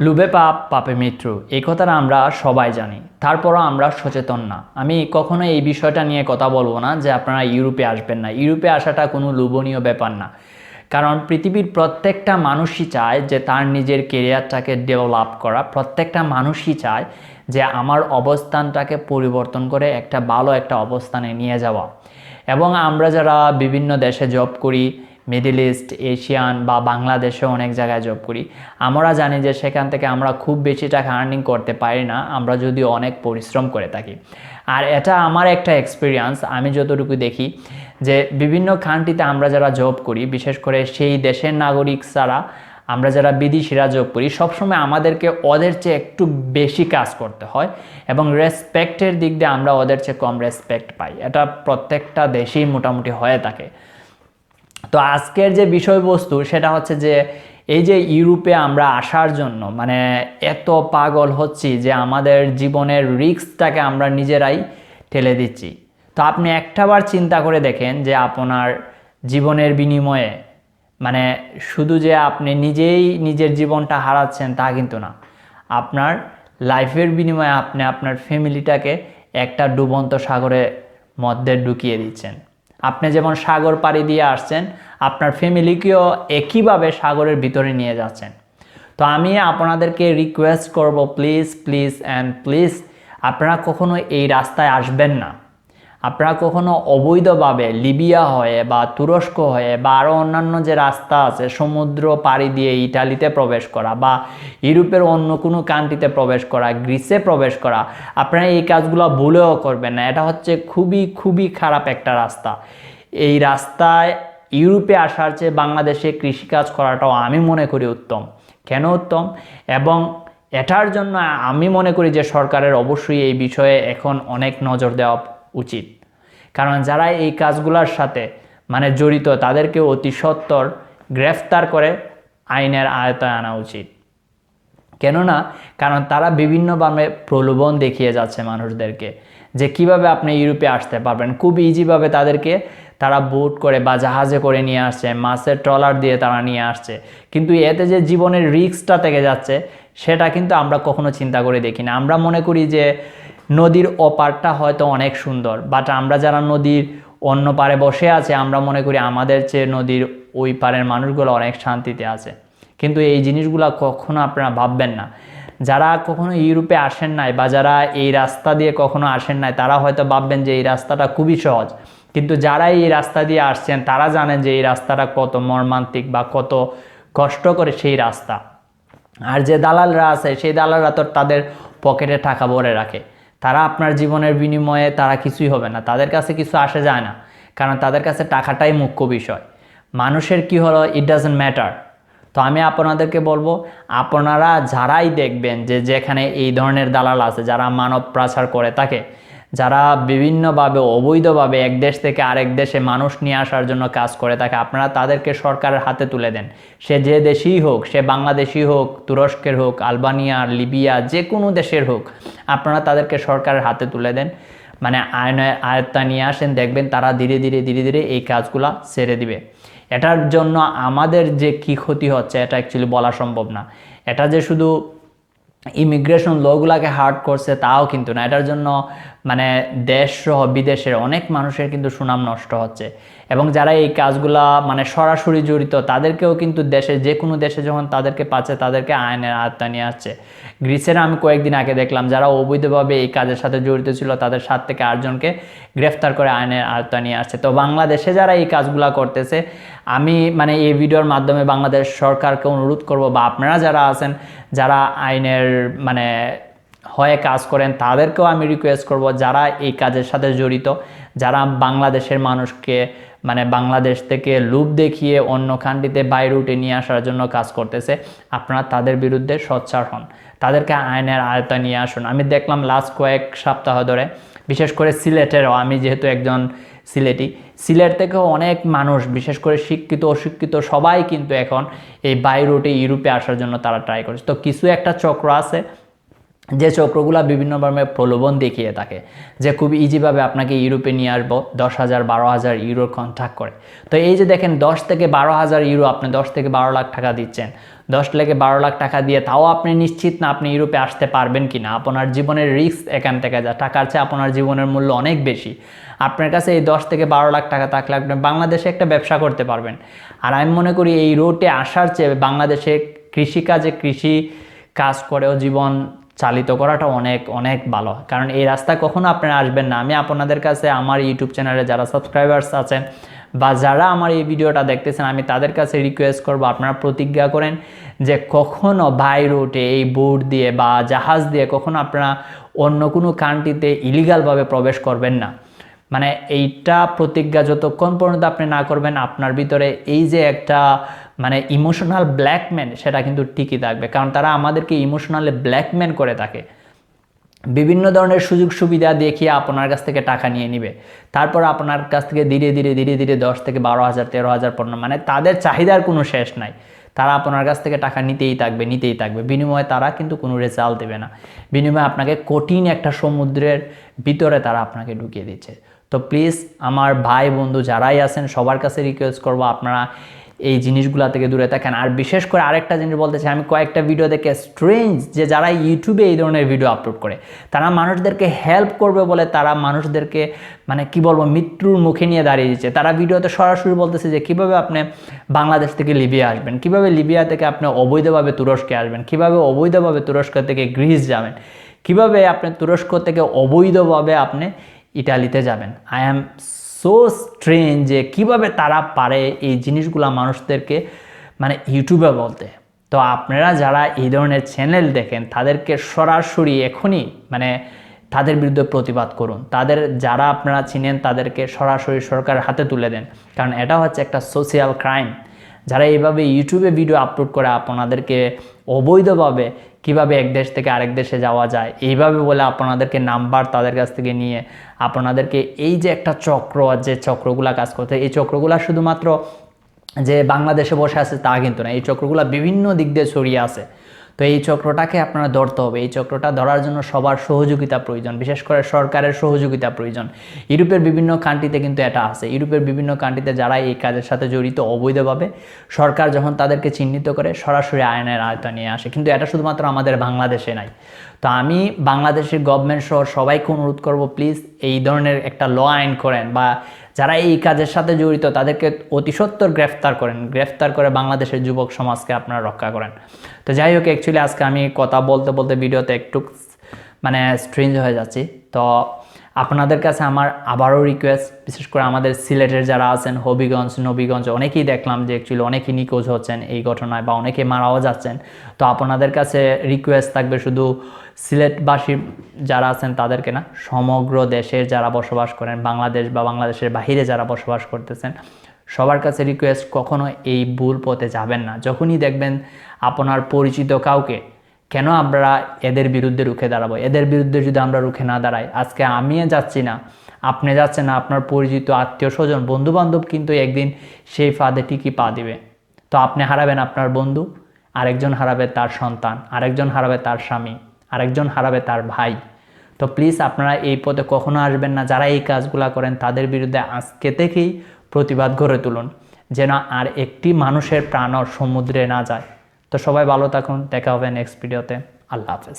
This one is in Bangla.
লুবে পাপ, পাপে মৃত্যু এই কথাটা আমরা সবাই জানি। তারপরও আমরা সচেতন না। আমি কখনো এই বিষয়টা নিয়ে কথা বলব না যে আপনারা ইউরোপে আসবেন না। ইউরোপে আসাটা কোনো লোভনীয় ব্যাপার না। কারণ পৃথিবীর প্রত্যেকটা মানুষই চায় যে তার নিজের কেরিয়ারটাকে ডেভেলপ করা। প্রত্যেকটা মানুষই চায় যে আমার অবস্থানটাকে পরিবর্তন করে একটা ভালো একটা অবস্থানে নিয়ে যাওয়া। এবং আমরা যারা বিভিন্ন দেশে জব করি মিডিল ইস্ট এশিয়ান বা বাংলাদেশে অনেক জায়গায় জব করি। আমরা জানি যে সেখান থেকে আমরা খুব বেশি টাকা আর্নিং করতে পারি না, আমরা যদি অনেক পরিশ্রম করে থাকি। আর এটা আমার একটা এক্সপিরিয়েন্স আমি যতটুকু দেখি যে বিভিন্ন কান্ট্রিতে আমরা যারা জব করি, বিশেষ করে সেই দেশের নাগরিক ছাড়া আমরা যারা বিদেশিরা জব করি, সবসময় আমাদেরকে ওদের চেয়ে একটু বেশি কাজ করতে হয় এবং রেসপেক্টের দিক দিয়ে আমরা ওদের চেয়ে কম রেসপেক্ট পাই। এটা প্রত্যেকটা দেশেই মোটামুটি হয়ে থাকে। তো আজকের যে বিষয়বস্তু সেটা হচ্ছে যে এই যে ইউরোপে আমরা আসার জন্য মানে এত পাগল হচ্ছি যে আমাদের জীবনের রিস্কটাকে আমরা নিজেরাই ঠেলে দিচ্ছি। তো আপনি একটাবার চিন্তা করে দেখেন যে আপনার জীবনের বিনিময়ে মানে শুধু যে আপনি নিজেই নিজের জীবনটা হারাচ্ছেন তা কিন্তু না। আপনার লাইফের বিনিময়ে আপনি আপনার ফ্যামিলিটাকে একটা ডুবন্ত সাগরের মধ্যে ঢুকিয়ে দিচ্ছেন। আপনি যেমন সাগর পাড়ি দিয়ে আসছেন, আপনার ফ্যামিলিকেও একইভাবে সাগরের ভিতরে নিয়ে যাচ্ছেন। তো আমি আপনাদেরকে রিকোয়েস্ট করব প্লিজ প্লিজ অ্যান্ড প্লিজ আপনারা কখনো এই রাস্তায় আসবেন না। আপনারা কখনো অবৈধভাবে লিবিয়া হয়ে বা তুরস্ক হয়ে বা আরও অন্যান্য যে রাস্তা আছে, সমুদ্র পাড়ি দিয়ে ইটালিতে প্রবেশ করা বা ইউরোপের অন্য কোনো কান্ট্রিতে প্রবেশ করা, গ্রিসে প্রবেশ করা, আপনারা এই কাজগুলো ভুলেও করবেন না। এটা হচ্ছে খুবই খুবই খারাপ একটা রাস্তা। এই রাস্তায় ইউরোপে আসার চেয়ে বাংলাদেশে কৃষিকাজ করাটাও আমি মনে করি উত্তম। কেন উত্তম? এবং এটার জন্য আমি মনে করি যে সরকারের অবশ্যই এই বিষয়ে এখন অনেক নজর দেওয়া উচিত। কারণ যারা এই কাজগুলোর সাথে মানে জড়িত তাদেরকে অতি সত্বর গ্রেফতার করে আইনের আয়তায় আনা উচিত। কেননা, কারণ তারা বিভিন্নভাবে প্রলোভন দেখিয়ে যাচ্ছে মানুষদেরকে, যে কীভাবে আপনি ইউরোপে আসতে পারবেন। খুব ইজিভাবে তাদেরকে তারা বোট করে বা জাহাজে করে নিয়ে আসছে, মাছের ট্রলার দিয়ে তারা নিয়ে আসছে। কিন্তু এতে যে জীবনের রিস্কটা থেকে যাচ্ছে, সেটা কিন্তু আমরা কখনো চিন্তা করে দেখি না আমরা মনে করি যে নদীর ওপারটা হয়তো অনেক সুন্দর বাট আমরা যারা নদীর অন্য পারে বসে আছে, আমরা মনে করি আমাদের চেয়ে নদীর ওই পারের মানুষগুলো অনেক শান্তিতে আছে। কিন্তু এই জিনিসগুলো কখনো আপনারা ভাববেন না। যারা কখনো ইউরোপে আসেন নাই বা যারা এই রাস্তা দিয়ে কখনো আসেন নাই, তারা হয়তো ভাববেন যে এই রাস্তাটা খুবই সহজ। কিন্তু যারা এই রাস্তা দিয়ে আসছেন, তারা জানেন যে এই রাস্তাটা কত মর্মান্তিক বা কত কষ্ট করে সেই রাস্তা। আর যে দালালরা আছে, সেই দালালরা তো তাদের পকেটে টাকা ভরে রাখে। তারা আপনার জীবনের বিনিময়ে তারা কিছুই হবে না। তাদের কাছে কিছু আসে যায় না। কারণ তাদের কাছে টাকাটাই মুখ্য বিষয়। মানুষের কি হলো? ইট ডাজেন্ট ম্যাটার তো আমি আপনাদেরকে বলব, আপনারা যারাই দেখবেন যে যেখানে এই ধরনের দালাল আছে, যারা মানব প্রাচার করে থাকে যারা বিভিন্নভাবে, অবৈধভাবে এক দেশ থেকে আরেক দেশে মানুষ নিয়ে আসার জন্য কাজ করে থাকে আপনারা তাদেরকে সরকারের হাতে তুলে দেন। সে যে দেশেই হোক, সে বাংলাদেশি হোক, তুরস্কের হোক আলবানিয়া লিবিয়া, যে কোনো দেশের হোক, আপনারা তাদেরকে সরকারের হাতে তুলে দেন। মানে আয়নের আয়ত্তা নিয়ে আসেন, দেখবেন তারা ধীরে ধীরে ধীরে ধীরে এই কাজগুলা ছেড়ে দিবে। এটার জন্য আমাদের যে কি ক্ষতি হচ্ছে, এটা অ্যাকচুয়ালি বলা সম্ভব না। এটা যে শুধু ইমিগ্রেশন লগুলাকে হার্ট করছে, তাও কিন্তু না। এটার জন্য মানে দেশ সহ বিদেশের অনেক মানুষের কিন্তু সুনাম নষ্ট হচ্ছে। এবং যারা এই কাজগুলা মানে সরাসরি জড়িত, তাদেরকেও কিন্তু দেশে, যে কোনো দেশে যখন তাদেরকে পাচ্ছে, তাদেরকে আইনের আয়ত্তা নিয়ে আসছে। গ্রিসের আমি কয়েকদিন আগে দেখলাম, যারা অবৈধভাবে এই কাজের সাথে জড়িত ছিল, তাদের সাত থেকে আটজনকে গ্রেফতার করে আইনের আয়ত্তা নিয়ে আসছে। তো বাংলাদেশে যারা এই কাজগুলা করতেছে আমি মানে এই ভিডিওর মাধ্যমে বাংলাদেশ সরকারকে অনুরোধ করব বা আপনারা যারা আছেন, যারা আইনের মানে হয়ে কাজ করেন, তাদেরকেও আমি রিকোয়েস্ট করব যারা এই কাজের সাথে জড়িত, যারা বাংলাদেশের মানুষকে মানে বাংলাদেশ থেকে লুপ দেখিয়ে অন্য কান্ট্রিতে বাই রুটে নিয়ে আসার জন্য কাজ করতেছে, আপনারা তাদের বিরুদ্ধে সোচ্চার হন। তাদেরকে আইনের আয়তা নিয়ে আসুন। আমি দেখলাম লাস্ট কয়েক সপ্তাহ ধরে, বিশেষ করে সিলেটেরও আমি যেহেতু একজন সিলেটি। সিলেট থেকেও অনেক মানুষ, বিশেষ করে শিক্ষিত, অশিক্ষিত সবাই কিন্তু এখন এই বাই রুটে ইউরোপে আসার জন্য তারা ট্রাই করেছে। তো কিছু একটা চক্র আছে যে চক্রগুলা বিভিন্নভাবে প্রলোভন দেখিয়ে থাকে, যে খুব ইজিভাবে আপনাকে ইউরোপে নিয়ে আসব, দশ হাজার, বারো হাজার ইউরোর কন্ট্রাক্ট করে। তো এই যে দেখেন, দশ থেকে বারো হাজার ইউরো আপনি দশ থেকে বারো লাখ টাকা দিচ্ছেন। দশ থেকে বারো লাখ টাকা দিয়ে তাও আপনি নিশ্চিত না আপনি ইউরোপে আসতে পারবেন কি না আপনার জীবনের রিস্ক এখান থেকে যা টাকার চেয়ে আপনার জীবনের মূল্য অনেক বেশি। আপনার কাছে এই দশ থেকে বারো লাখ টাকা থাকলে আপনি বাংলাদেশে একটা ব্যবসা করতে পারবেন। আর আমি মনে করি এই রোডে আসার চেয়ে বাংলাদেশে কৃষিকাজে কৃষি কাজ করেও জীবন চালিত করাটা অনেক অনেক ভালো। কারণ এই রাস্তা কখনো আপনারা আসবেন না। আমি আপনাদের কাছে আমার ইউটিউব চ্যানেলে যারা সাবস্ক্রাইবার্স আছেন বা যারা আমার এই ভিডিওটা দেখতেছেন, আমি তাদের কাছে রিকোয়েস্ট করব আপনারা প্রতিজ্ঞা করেন যে কখনো বাই রুটে এই বোট দিয়ে বা জাহাজ দিয়ে কখনো আপনারা অন্য কোনো কান্ট্রিতে ইলিগালভাবে প্রবেশ করবেন না। মানে এইটা প্রতিজ্ঞা যতক্ষণ পর্যন্ত আপনি না করবেন, আপনার ভিতরে এই যে একটা মানে ইমোশনাল ব্ল্যাকম্যান সেটা কিন্তু ঠিকই থাকবে। কারণ তারা আমাদেরকে ইমোশনালি ব্ল্যাকম্যান করে থাকে। বিভিন্ন ধরনের সুযোগ সুবিধা দেখিয়ে আপনার কাছ থেকে টাকা নিয়ে নিবে। তারপর আপনার কাছ থেকে ধীরে ধীরে ধীরে ধীরে দশ থেকে বারো হাজার, তেরো হাজার পণ্য মানে তাদের চাহিদার কোনো শেষ নাই। তারা আপনার কাছ থেকে টাকা নিতেই থাকবে নিতেই থাকবে। বিনিময়ে তারা কিন্তু কোনো রেজাল্ট দেবে না। বিনিময়ে আপনাকে কঠিন একটা সমুদ্রের ভিতরে তারা আপনাকে ঢুকিয়ে দিচ্ছে। তো প্লিজ আমার ভাই, বন্ধু যারাই আছেন, সবার কাছে রিকোয়েস্ট করব আপনারা এই জিনিসগুলা থেকে দূরে থাকেন। আর বিশেষ করে আরেকটা জিনিস বলতে চাই, আমি কয়েকটা ভিডিও দেখে স্ট্রেঞ্জ যে যারা ইউটিউবে এই ধরনের ভিডিও আপলোড করে, তারা মানুষদেরকে হেল্প করবে বলে তারা মানুষদেরকে মানে কি বলব, মৃত্যুর মুখে নিয়ে দাঁড়িয়ে দিচ্ছে। তারা ভিডিওতে সরাসরি বলতেছে যে, কীভাবে আপনি বাংলাদেশ থেকে লিবিয়া আসবেন? কীভাবে লিবিয়া থেকে আপনি অবৈধভাবে তুরস্কে আসবেন? কীভাবে অবৈধভাবে তুরস্ক থেকে গ্রিস যাবেন? কীভাবে আপনি তুরস্ক থেকে অবৈধভাবে আপনি ইটালিতে যাবেন। আই অ্যাম সো স্ট্রেন যে কীভাবে তারা পারে এই জিনিসগুলো মানুষদেরকে মানে ইউটিউবে বলতে। তো আপনারা যারা এই ধরনের চ্যানেল দেখেন, তাদেরকে সরাসরি এখনই মানে তাদের বিরুদ্ধে প্রতিবাদ করুন। তাদের যারা আপনারা চিনেন, তাদেরকে সরাসরি সরকারের হাতে তুলে দেন। কারণ এটা হচ্ছে একটা সোশিয়াল ক্রাইম যারা এভাবে ইউটিউবে ভিডিও আপলোড করে, আপনাদেরকে অবৈধভাবে কীভাবে এক দেশ থেকে আরেক দেশে যাওয়া যায়, এইভাবে বলে আপনাদেরকে নাম্বার তাদের কাছ থেকে নিয়ে আপনাদেরকে এই যে একটা চক্র যে চক্রগুলা কাজ করতে এই চক্রগুলা শুধুমাত্র যে বাংলাদেশে বসে আছে তা কিন্তু না, এই চক্রগুলো বিভিন্ন দিক দিয়ে ছড়িয়ে আছে। তো এই চক্রটাকে আপনারা ধরতে হবে। এই চক্রটা ধরার জন্য সবার সহযোগিতা প্রয়োজন, বিশেষ করে সরকারের সহযোগিতা প্রয়োজন। ইউরোপের বিভিন্ন কান্ট্রিতে কিন্তু এটা আছে। ইউরোপের বিভিন্ন কান্ট্রিতে যারা এই কাজের সাথে জড়িত অবৈধভাবে, সরকার যখন তাদেরকে চিহ্নিত করে, সরাসরি আইনের আয়তা নিয়ে আসে। কিন্তু এটা শুধুমাত্র আমাদের বাংলাদেশে নাই। তো আমি বাংলাদেশের গভর্নমেন্ট সহ সবাইকে অনুরোধ করব প্লিজ এই ধরনের একটা ল আইন করেন বা যারা এই কাজের সাথে জড়িত, তাদেরকে অতি সত্তর গ্রেফতার করেন। গ্রেফতার করে বাংলাদেশের যুবক সমাজকে আপনারা রক্ষা করেন। তো যাই হোক অ্যাকচুয়ালি আজকে আমি কথা বলতে বলতে ভিডিওতে একটু মানে স্ট্রেঞ্জ হয়ে যাচ্ছি। তো আপনাদের কাছে আমার আবারও রিকোয়েস্ট বিশেষ করে আমাদের সিলেটের যারা আছেন, হবিগঞ্জ, নবীগঞ্জ, অনেকেই দেখলাম যে অ্যাকচুয়ালি অনেকেই নিখোঁজ হচ্ছেন এই ঘটনায় বা অনেকে মারাও যাচ্ছেন। তো আপনাদের কাছে রিকোয়েস্ট থাকবে শুধু সিলেটবাসী যারা আছেন তাদেরকে না, সমগ্র দেশের যারা বসবাস করেন, বাংলাদেশ বা বাংলাদেশের বাহিরে যারা বসবাস করতেছেন, সবার কাছে রিকোয়েস্ট কখনো এই ভুল পথে যাবেন না। যখনই দেখবেন আপনার পরিচিত কাউকে কেন আমরা এদের বিরুদ্ধে রুখে দাঁড়াবো? এদের বিরুদ্ধে যদি আমরা রুখে না দাঁড়াই, আজকে আমি যাচ্ছি না, আপনি যাচ্ছেন না, আপনার পরিচিত আত্মীয় স্বজন বন্ধু বান্ধব কিন্তু একদিন সেই ফাঁদে ঠিকই পা দিবে। তো আপনি হারাবেন আপনার বন্ধু, আরেকজন হারাবে তার সন্তান, আরেকজন হারাবে তার স্বামী, আরেকজন হারাবে তার ভাই। তো প্লিজ আপনারা এই পথে কখনো আসবেন না, যারা এই কাজগুলা করেন তাদের বিরুদ্ধে আজকে থেকেই প্রতিবাদ গড়ে তুলুন, যেন আর একটি মানুষের প্রাণ সমুদ্রে না যায়। তো সবাই ভালো থাকুন দেখা হবে নেক্সট ভিডিওতে আল্লাহ হাফেজ।